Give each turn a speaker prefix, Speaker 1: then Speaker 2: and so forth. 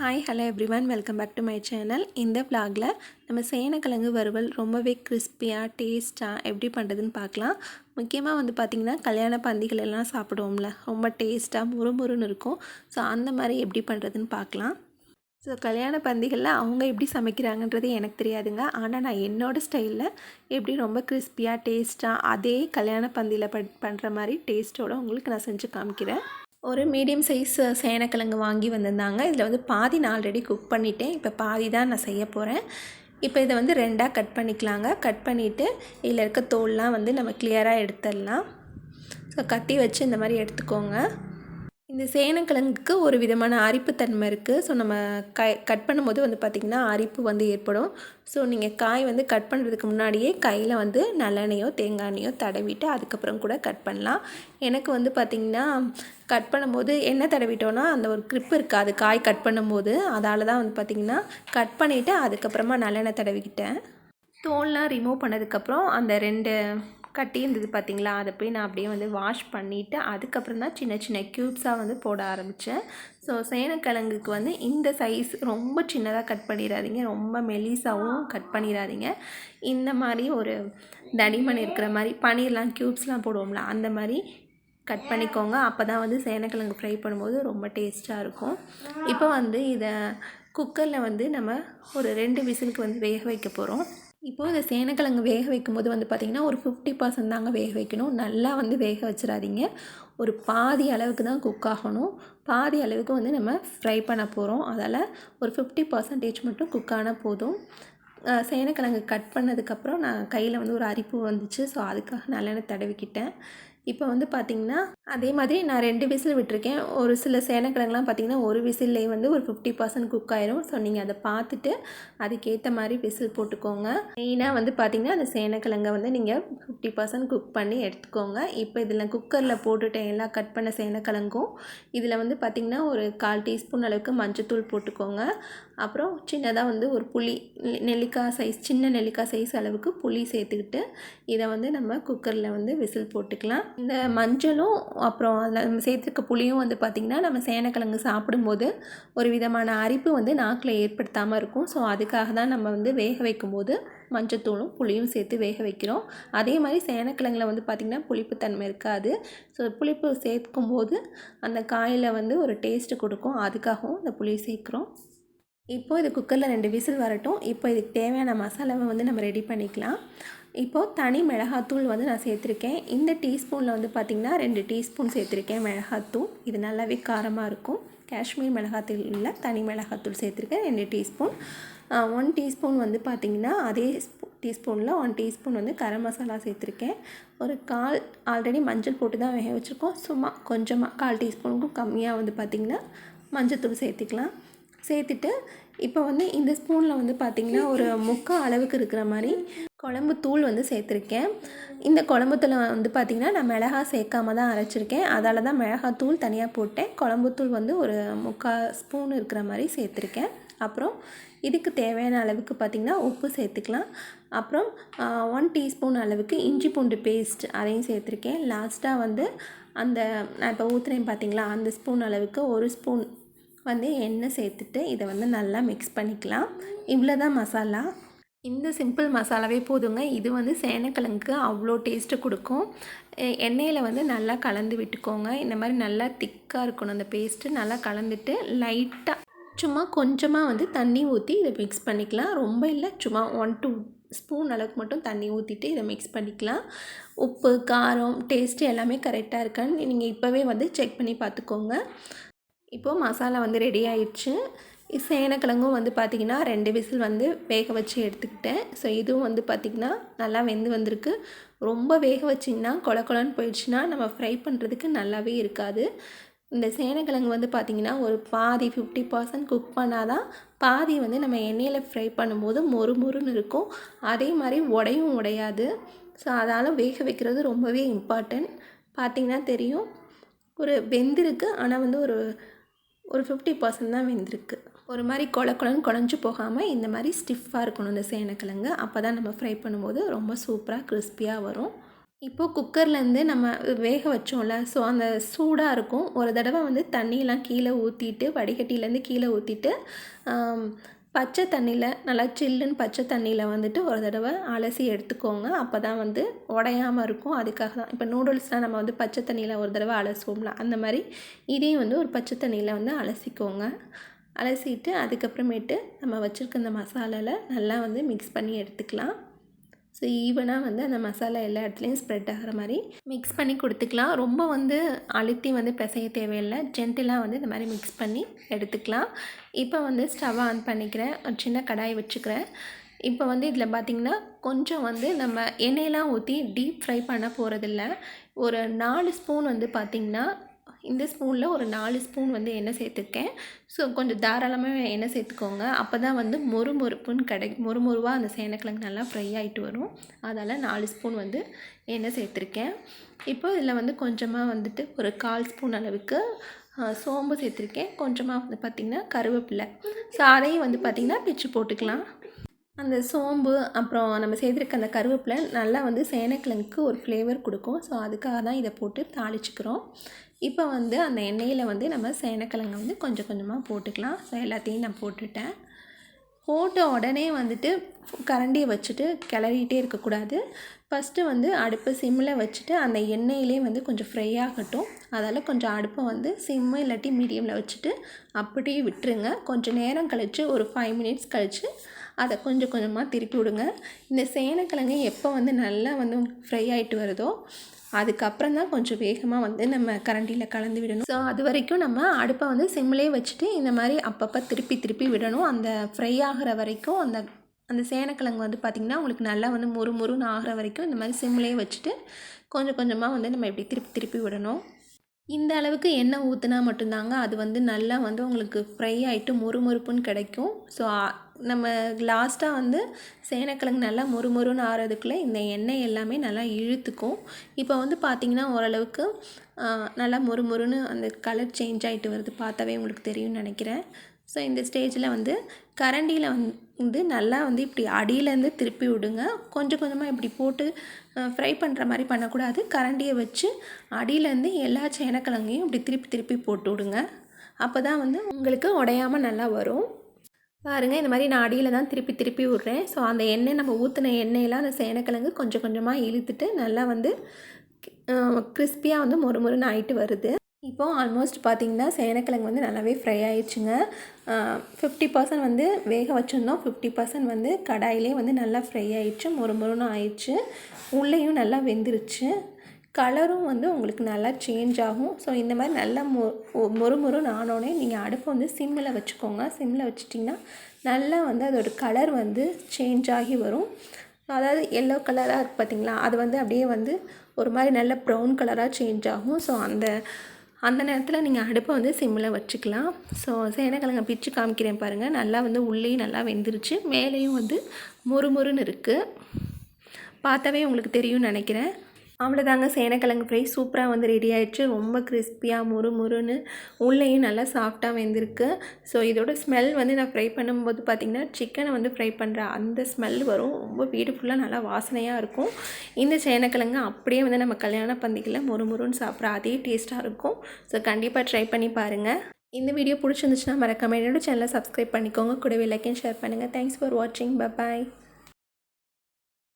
Speaker 1: Hi hello everyone welcome back to my channel இந்த விளாகில் நம்ம சேனக்கிழங்கு வறுவல் ரொம்பவே கிறிஸ்பியாக டேஸ்ட்டாக எப்படி பண்ணுறதுன்னு பார்க்கலாம். முக்கியமாக வந்து பார்த்திங்கன்னா கல்யாண பந்திகள் எல்லாம் சாப்பிடுவோம்ல. ரொம்ப டேஸ்ட்டாக முறுமுறுன்னு இருக்கும். ஸோ அந்த மாதிரி எப்படி பண்ணுறதுன்னு பார்க்கலாம். ஸோ கல்யாண பந்திகளில் அவங்க எப்படி சமைக்கிறாங்கன்றது எனக்கு தெரியாதுங்க. ஆனால் நான் என்னோடய ஸ்டைலில் எப்படி ரொம்ப கிறிஸ்பியாக டேஸ்ட்டாக அதே கல்யாண பந்தியில் பண் பண்ணுற மாதிரி டேஸ்ட்டோட உங்களுக்கு நான் செஞ்சு காமிக்கிறேன். ஒரு மீடியம் சைஸ் சேனக்கிழங்கு வாங்கி வந்திருந்தாங்க. இதில் வந்து பாதி நான் ஆல்ரெடி குக் பண்ணிட்டேன். இப்போ பாதி தான் நான் செய்ய போகிறேன் இப்போ இதை வந்து ரெண்டாக கட் பண்ணிக்கலாங்க. கட் பண்ணிவிட்டு இதில் இருக்க தோல்லாம் வந்து நம்ம கிளியராக எடுத்துடலாம். ஸோ கத்தி வச்சு இந்த மாதிரி எடுத்துக்கோங்க. இந்த சேனக்கிழங்குக்கு ஒரு விதமான அரிப்புத்தன்மை இருக்குது ஸோ நம்ம க கட் பண்ணும்போது வந்து பார்த்திங்கன்னா அரிப்பு வந்து ஏற்படும். ஸோ நீங்கள் காய் வந்து கட் பண்ணுறதுக்கு முன்னாடியே கையில் வந்து நல்லெண்ணெயோ தேங்காய் எண்ணெயோ தடவிட்டு அதுக்கப்புறம் கூட கட் பண்ணலாம். எனக்கு வந்து பார்த்திங்கன்னா கட் பண்ணும்போது எண்ணெய் தடவிட்டோன்னா அந்த ஒரு க்ரிப் இருக்காது. காய் கட் பண்ணும்போது அதால் தான் வந்து பார்த்திங்கன்னா கட் பண்ணிவிட்டு அதுக்கப்புறமா நல்லெண்ணெய் தடவிக்கிட்டேன். தோல்லாம் ரிமூவ் பண்ணதுக்கப்புறம் அந்த ரெண்டு கட்டி இருந்தது பார்த்தீங்களா? அதை போய் நான் அப்படியே வந்து வாஷ் பண்ணிவிட்டு அதுக்கப்புறம் தான் சின்ன சின்ன க்யூப்ஸாக வந்து போட ஆரம்பித்தேன் ஸோ சேனக்கிழங்குக்கு வந்து இந்த சைஸ் ரொம்ப சின்னதாக கட் பண்ணிடாதீங்க. ரொம்ப மெலிசாகவும் கட் பண்ணிடாதீங்க. இந்த மாதிரி ஒரு தடிமன் இருக்கிற மாதிரி பன்னீர்லாம் க்யூப்ஸ்லாம் போடுவோம்ல அந்த மாதிரி கட் பண்ணிக்கோங்க. அப்போ தான் வந்து சேனக்கிழங்கு ஃப்ரை பண்ணும்போது ரொம்ப டேஸ்ட்டாக இருக்கும். இப்போ வந்து இதை குக்கரில் வந்து நம்ம ஒரு ரெண்டு விசிலுக்கு வந்து வேக வைக்க போகிறோம் இப்போது இந்த சேனக்கிழங்கு வேக வைக்கும்போது வந்து பார்த்திங்கன்னா ஒரு ஃபிஃப்டி பர்சன்ட் தாங்க வேக வைக்கணும். நல்லா வந்து வேக வச்சிடாதீங்க. ஒரு பாதி அளவுக்கு தான் குக் ஆகணும். பாதி அளவுக்கு வந்து நம்ம ஃப்ரை பண்ண போகிறோம் அதால் ஒரு ஃபிஃப்டி பர்சன்டேஜ் மட்டும் குக் ஆனால் போதும். சேனக்கிழங்கு கட் பண்ணதுக்கப்புறம் நான் கையில் வந்து ஒரு அரிப்பு வந்துச்சு. ஸோ அதுக்காக நல்லெண்ணெய் தடவிக்கிட்டேன். இப்போ வந்து பார்த்திங்கன்னா அதே மாதிரி நான் ரெண்டு விசில் விட்டுருக்கேன். ஒரு சில சேனக்கிழங்குலாம் பார்த்திங்கன்னா ஒரு விசில்லே வந்து ஒரு ஃபிஃப்டி பர்சன்ட் குக் ஆயிரும். ஸோ நீங்கள் அதை பார்த்துட்டு அதுக்கேற்ற மாதிரி விசில் போட்டுக்கோங்க. மெயினாக வந்து பார்த்திங்கன்னா அந்த சேனக்கிழங்கை வந்து நீங்கள் ஃபிஃப்டி பர்சன்ட் குக் பண்ணி எடுத்துக்கோங்க. இப்போ இதில் குக்கரில் போட்டுட்டேன் எல்லாம் கட் பண்ண சேனக்கிழங்கும். இதில் வந்து பார்த்திங்கன்னா ஒரு கால் டீஸ்பூன் அளவுக்கு மஞ்சத்தூள் போட்டுக்கோங்க. அப்புறம் சின்னதாக வந்து ஒரு புளி நெல்லிக்காய் சைஸ் சின்ன நெல்லிக்காய் சைஸ் அளவுக்கு புளி சேர்த்துக்கிட்டு இதை வந்து நம்ம குக்கரில் வந்து விசில் போட்டுக்கலாம். இந்த மஞ்சளும் அப்புறம் அதில் நம்ம சேர்த்துருக்க புளியும் வந்து பார்த்திங்கன்னா நம்ம சேனக்கிழங்கு சாப்பிடும்போது ஒரு விதமான அரிப்பு வந்து நாக்கில் ஏற்படுத்தாமல் இருக்கும். ஸோ அதுக்காக தான் நம்ம வந்து வேக வைக்கும்போது மஞ்சத்தூளும் புளியும் சேர்த்து வேக வைக்கிறோம். அதே மாதிரி சேனக்கிழங்குல வந்து பார்த்திங்கன்னா புளிப்புத்தன்மை இருக்காது. ஸோ புளிப்பு சேர்க்கும்போது அந்த காயில் வந்து ஒரு டேஸ்ட்டு கொடுக்கும். அதுக்காகவும் இந்த புளி சேர்க்குறோம். இப்போ இது குக்கரில் ரெண்டு விசில் வரட்டும். இப்போ இதுக்கு தேவையான மசாலாவை வந்து நம்ம ரெடி பண்ணிக்கலாம். இப்போது தனி மிளகாத்தூள் வந்து நான் சேர்த்துருக்கேன். இந்த டீஸ்பூனில் வந்து பார்த்திங்கன்னா ரெண்டு டீஸ்பூன் சேர்த்துருக்கேன் மிளகாத்தூள். இது நல்லாவே காரமாக இருக்கும். காஷ்மீர் மிளகாத்தூள் இல்லை தனி மிளகாத்தூள் சேர்த்துருக்கேன். ரெண்டு டீஸ்பூன் ஒன் டீஸ்பூன் வந்து பார்த்திங்கன்னா அதே டீஸ்பூனில் ஒன் டீஸ்பூன் வந்து கரம் மசாலா சேர்த்துருக்கேன். ஒரு கால் ஆல்ரெடி மஞ்சள் போட்டு தான் வேக வச்சுருக்கோம். சும்மா கொஞ்சமாக கால் டீஸ்பூனுக்கும் கம்மியாக வந்து பார்த்திங்கன்னா மஞ்சள் தூள் சேர்த்துக்கலாம். சேர்த்துட்டு இப்போ வந்து இந்த ஸ்பூனில் வந்து பார்த்திங்கன்னா ஒரு முக்கால் அளவுக்கு இருக்கிற மாதிரி குழம்பு தூள் வந்து சேர்த்துருக்கேன். இந்த குழம்பு வந்து பார்த்திங்கன்னா நான் மிளகா சேர்க்காம தான் அரைச்சிருக்கேன். அதால் தான் மிளகாத்தூள் தனியாக போட்டேன். குழம்பு தூள் வந்து ஒரு முக்கால் ஸ்பூன் இருக்கிற மாதிரி சேர்த்துருக்கேன். அப்புறம் இதுக்கு தேவையான அளவுக்கு பார்த்திங்கன்னா உப்பு சேர்த்துக்கலாம். அப்புறம் ஒன் டீஸ்பூன் அளவுக்கு இஞ்சி பூண்டு பேஸ்ட் அதையும் சேர்த்துருக்கேன். லாஸ்ட்டாக வந்து அந்த நான் இப்போ ஊற்றுனேன் பார்த்தீங்களா அந்த ஸ்பூன் அளவுக்கு ஒரு ஸ்பூன் வந்து எண்ணெய் சேர்த்துட்டு இதை வந்து நல்லா மிக்ஸ் பண்ணிக்கலாம். இவ்வளோ தான் மசாலா. இந்த சிம்பிள் மசாலாவே போதுங்க. இது வந்து சேனக்கிழங்குக்கு அவ்வளோ டேஸ்ட்டு கொடுக்கும். எண்ணெயில் வந்து நல்லா கலந்து விட்டுக்கோங்க. இந்த மாதிரி நல்லா திக்காக இருக்கணும் அந்த பேஸ்ட்டு நல்லா கலந்துட்டு லைட்டாக சும்மா கொஞ்சமாக வந்து தண்ணி ஊற்றி இதை மிக்ஸ் பண்ணிக்கலாம். ரொம்ப இல்லை சும்மா ஒன் டூ ஸ்பூன் அளவுக்கு மட்டும் தண்ணி ஊற்றிட்டு இதை மிக்ஸ் பண்ணிக்கலாம். உப்பு காரம் டேஸ்ட்டு எல்லாமே கரெக்டாக இருக்கான்னு நீங்கள் இப்போவே வந்து செக் பண்ணி பார்த்துக்கோங்க. இப்போது மசாலா வந்து ரெடி ஆயிடுச்சு. சேனக்கிழங்கும் வந்து பார்த்திங்கன்னா ரெண்டு விசில் வந்து வேக வச்சு எடுத்துக்கிட்டேன். ஸோ இதுவும் வந்து பார்த்திங்கன்னா நல்லா வெந்து வந்திருக்கு. ரொம்ப வேக வச்சிங்கன்னா கொல கொலன்னு போயிடுச்சுன்னா நம்ம ஃப்ரை பண்ணுறதுக்கு நல்லாவே இருக்காது. இந்த சேனக்கிழங்கு வந்து பார்த்திங்கன்னா ஒரு பாதி ஃபிஃப்டி பர்சன்ட் குக் பண்ணால் தான் பாதி வந்து நம்ம எண்ணெயில் ஃப்ரை பண்ணும்போது மொறு மொறுன்னு இருக்கும். அதே மாதிரி உடையும் உடையாது. ஸோ அதனால் வேக வைக்கிறது ரொம்பவே இம்பார்ட்டன்ட் பார்த்திங்கன்னா தெரியும். ஒரு வெந்திருக்கு ஆனால் வந்து ஒரு ஒரு ஃபிஃப்டி பர்சன்ட் தான் வெந்திருக்கு. ஒரு மாதிரி கொல கொலன்னு குழஞ்சு போகாமல் இந்த மாதிரி ஸ்டிஃபாக இருக்கணும் இந்த சேனக்கிழங்கு. அப்போ தான் நம்ம ஃப்ரை பண்ணும்போது ரொம்ப சூப்பராக கிறிஸ்பியாக வரும். இப்போது குக்கர்லேருந்து நம்ம வேக வச்சோம்ல ஸோ அந்த சூடாக இருக்கும். ஒரு தடவை வந்து தண்ணியெலாம் கீழே ஊற்றிட்டு வடிகட்டிலேருந்து கீழே ஊற்றிட்டு பச்சை தண்ணியில் நல்லா சில்லுன்னு பச்சை தண்ணியில் வந்துட்டு ஒரு தடவை அலசி எடுத்துக்கோங்க. அப்போ தான் வந்து உடையாமல் இருக்கும். அதுக்காக தான். இப்போ நூடுல்ஸ்லாம் நம்ம வந்து பச்சை தண்ணியில் ஒரு தடவை அலசுவோம்ல அந்த மாதிரி இதையும் வந்து ஒரு பச்சை தண்ணியில் வந்து அலசிக்கோங்க. அலசிட்டு அதுக்கப்புறமேட்டு நம்ம வச்சுருக்க அந்த மசாலாவில் நல்லா வந்து மிக்ஸ் பண்ணி எடுத்துக்கலாம். ஸோ ஈவனாக வந்து அந்த மசாலா எல்லா இடத்துலையும் ஸ்ப்ரெட் ஆகிற மாதிரி மிக்ஸ் பண்ணி கொடுத்துக்கலாம். ரொம்ப வந்து அழுத்தி வந்து பிசைய தேவையில்லை. ஜென்டிலாக வந்து இந்த மாதிரி மிக்ஸ் பண்ணி எடுத்துக்கலாம். இப்போ வந்து ஸ்டவ் ஆன் பண்ணிக்கிறேன். ஒரு சின்ன கடாய் வச்சுக்கிறேன். இப்போ வந்து இதில் பார்த்திங்கன்னா கொஞ்சம் வந்து நம்ம எண்ணெயெலாம் ஊற்றி டீப் ஃப்ரை பண்ண போகிறதில்ல ஒரு நாலு ஸ்பூன் வந்து பார்த்திங்கன்னா இந்த ஸ்பூனில் ஒரு நாலு ஸ்பூன் வந்து எண்ணெய் சேர்த்துருக்கேன். ஸோ கொஞ்சம் தாராளமாக எண்ணெய் சேர்த்துக்கோங்க. அப்போ தான் வந்து மொறு மொறுப்புன்னு கிடை மொறு மொறுவாக அந்த சேனக்கிழங்கு நல்லா ஃப்ரை ஆகிட்டு வரும். அதால் நாலு ஸ்பூன் வந்து எண்ணெய் சேர்த்துருக்கேன். இப்போ இதில் வந்து கொஞ்சமாக வந்துட்டு ஒரு கால் ஸ்பூன் அளவுக்கு சோம்பு சேர்த்துருக்கேன். கொஞ்சமாக வந்து பார்த்திங்கன்னா கருவேப்பிலை. ஸோ அதையும் வந்து பார்த்திங்கன்னா பிச்சு போட்டுக்கலாம். அந்த சோம்பு அப்புறம் நம்ம செய்திருக்க அந்த கருவேப்பிலை நல்லா வந்து சேனக்கிழங்குக்கு ஒரு ஃப்ளேவர் கொடுக்கும். ஸோ அதுக்காக தான் இதை போட்டு தாளிச்சுக்கிறோம். இப்போ வந்து அந்த எண்ணெயில் வந்து நம்ம சேனக்கிழங்க வந்து கொஞ்சம் கொஞ்சமாக போட்டுக்கலாம். ஸோ எல்லாத்தையும் நான் போட்டுட்டேன். போட்ட உடனே வந்துட்டு கரண்டியை வச்சுட்டு கிளறிட்டே இருக்கக்கூடாது. ஃபஸ்ட்டு வந்து அடுப்பை சிம்மில் வச்சுட்டு அந்த எண்ணெயிலே வந்து கொஞ்சம் ஃப்ரை ஆகட்டும். அதால் கொஞ்சம் அடுப்பை வந்து சிம்மு இல்லாட்டி மீடியமில் வச்சுட்டு அப்படியே விட்டுருங்க. கொஞ்சம் நேரம் கழித்து ஒரு ஃபைவ் மினிட்ஸ் கழித்து அதை கொஞ்சம் கொஞ்சமாக திருப்பி விடுங்க. இந்த சேனக்கிழங்கு எப்போ வந்து நல்லா வந்து ஃப்ரை ஆகிட்டு வருதோ அதுக்கப்புறம் தான் கொஞ்சம் வேகமாக வந்து நம்ம கரண்டியில் கலந்து விடணும். ஸோ அது வரைக்கும் நம்ம அடுப்பை வந்து சிம்லேயே வச்சுட்டு இந்த மாதிரி அப்பப்போ திருப்பி திருப்பி விடணும். அந்த ஃப்ரை ஆகிற வரைக்கும் அந்த அந்த சேனக்கிழங்கு வந்து பார்த்திங்கன்னா உங்களுக்கு நல்லா வந்து முறு முறுன்னு ஆகிற வரைக்கும் இந்த மாதிரி சிம்லேயே வச்சுட்டு கொஞ்சம் கொஞ்சமாக வந்து நம்ம இப்படி திருப்பி திருப்பி விடணும். இந்த அளவுக்கு எண்ணெய் ஊற்றினா மட்டும்தாங்க அது வந்து நல்லா வந்து உங்களுக்கு ஃப்ரை ஆகிட்டு மொறுமொறுப்புன்னு கிடைக்கும். ஸோ நம்ம லாஸ்ட்டாக வந்து சேனக்கிழங்கு நல்லா மொறுமொறுன்னு ஆறதுக்குள்ளே இந்த எண்ணெய் எல்லாமே நல்லா இழுத்துக்கும். இப்போ வந்து பார்த்திங்கன்னா ஓரளவுக்கு நல்லா மொறுமொறுன்னு அந்த கலர் சேஞ்ச் ஆகிட்டு வருது. பார்த்தாவே உங்களுக்கு தெரியும்னு நினைக்கிறேன். ஸோ இந்த ஸ்டேஜில் வந்து கரண்டியில் வந்து நல்லா வந்து இப்படி அடியிலேருந்து திருப்பி விடுங்க. கொஞ்சம் கொஞ்சமாக இப்படி போட்டு ஃப்ரை பண்ணுற மாதிரி பண்ணக்கூடாது. கரண்டியை வச்சு அடியிலேருந்து எல்லா சேனக்கிழங்கையும் இப்படி திருப்பி திருப்பி போட்டு விடுங்க. அப்போ தான் வந்து உங்களுக்கு உடையாமல் நல்லா வரும். பாருங்கள் இந்த மாதிரி நான் அடியில் தான் திருப்பி திருப்பி விட்றேன். ஸோ அந்த எண்ணெய் நம்ம ஊற்றின எண்ணெயெல்லாம் அந்த சேனக்கிழங்கு கொஞ்சம் கொஞ்சமாக இழுத்துட்டு நல்லா வந்து கிறிஸ்பியாக வந்து மொறு மொறுன்னு ஆகிட்டு வருது. இப்போது ஆல்மோஸ்ட் பார்த்திங்கன்னா சேனக்கிழங்கு வந்து நல்லாவே ஃப்ரை ஆயிடுச்சுங்க. ஃபிஃப்டி பர்சன்ட் வந்து வேக வச்சுருந்தோம். ஃபிஃப்டி பர்சன்ட் வந்து கடாயிலே வந்து நல்லா ஃப்ரை ஆயிடுச்சு. மொறு மொறுன்னு ஆயிடுச்சு. உள்ளேயும் நல்லா வெந்துருச்சு. கலரும் வந்து உங்களுக்கு நல்லா சேஞ்ச் ஆகும். ஸோ இந்த மாதிரி நல்லா மொ மொறு மொறுன்னு ஆனோடனே நீங்கள் அடுப்பை வந்து சிம்மில் வச்சுக்கோங்க. சிம்மில் வச்சுட்டிங்கன்னா நல்லா வந்து அதோடய கலர் வந்து சேஞ்ச் ஆகி வரும். அதாவது எல்லோ கலராக இருக்குது பார்த்திங்களா அது வந்து அப்படியே வந்து ஒரு மாதிரி நல்ல ப்ரௌன் கலராக சேஞ்ச் ஆகும். ஸோ அந்த அந்த நேரத்தில் நீங்கள் அடுப்பை வந்து சிம்மில் வச்சுக்கலாம். ஸோ சேனக்கிழங்க பிச்சு காமிக்கிறேன் பாருங்கள் நல்லா வந்து உள்ளேயும் நல்லா வெந்துருச்சு. மேலேயும் வந்து மொறுமொறுன்னு இருக்குது பார்த்தாவே உங்களுக்கு தெரியும்னு நினைக்கிறேன். அவ்வளோதாங்க. சேனக்கிழங்கு ஃப்ரை சூப்பராக வந்து ரெடி ஆகிடுச்சு ரொம்ப கிறிஸ்பியாக முறு முறுன்னு உள்ளேயும் நல்லா சாஃப்டாக வெந்திருக்கு. ஸோ இதோட ஸ்மெல் வந்து நான் ஃப்ரை பண்ணும்போது பார்த்திங்கன்னா சிக்கனை வந்து ஃப்ரை பண்ணுற அந்த ஸ்மெல் வரும். ரொம்ப பியூட்டிஃபுல்லாக நல்லா வாசனையாக இருக்கும். இந்த சேனக்கிழங்கு அப்படியே வந்து நம்ம கல்யாண பந்திகளில் முறு முறுன்னு சாப்பிட்ற அதே டேஸ்ட்டாக இருக்கும். ஸோ கண்டிப்பாக ட்ரை பண்ணி பாருங்கள் இந்த வீடியோ பிடிச்சிருந்துச்சுன்னா மறக்காம என்னோட சேனலை சப்ஸ்கிரைப் பண்ணிக்கோங்க. கூடவே லைக் அண்ட் ஷேர் பண்ணுங்கள் தேங்க்ஸ் ஃபார் வாட்சிங் பாய்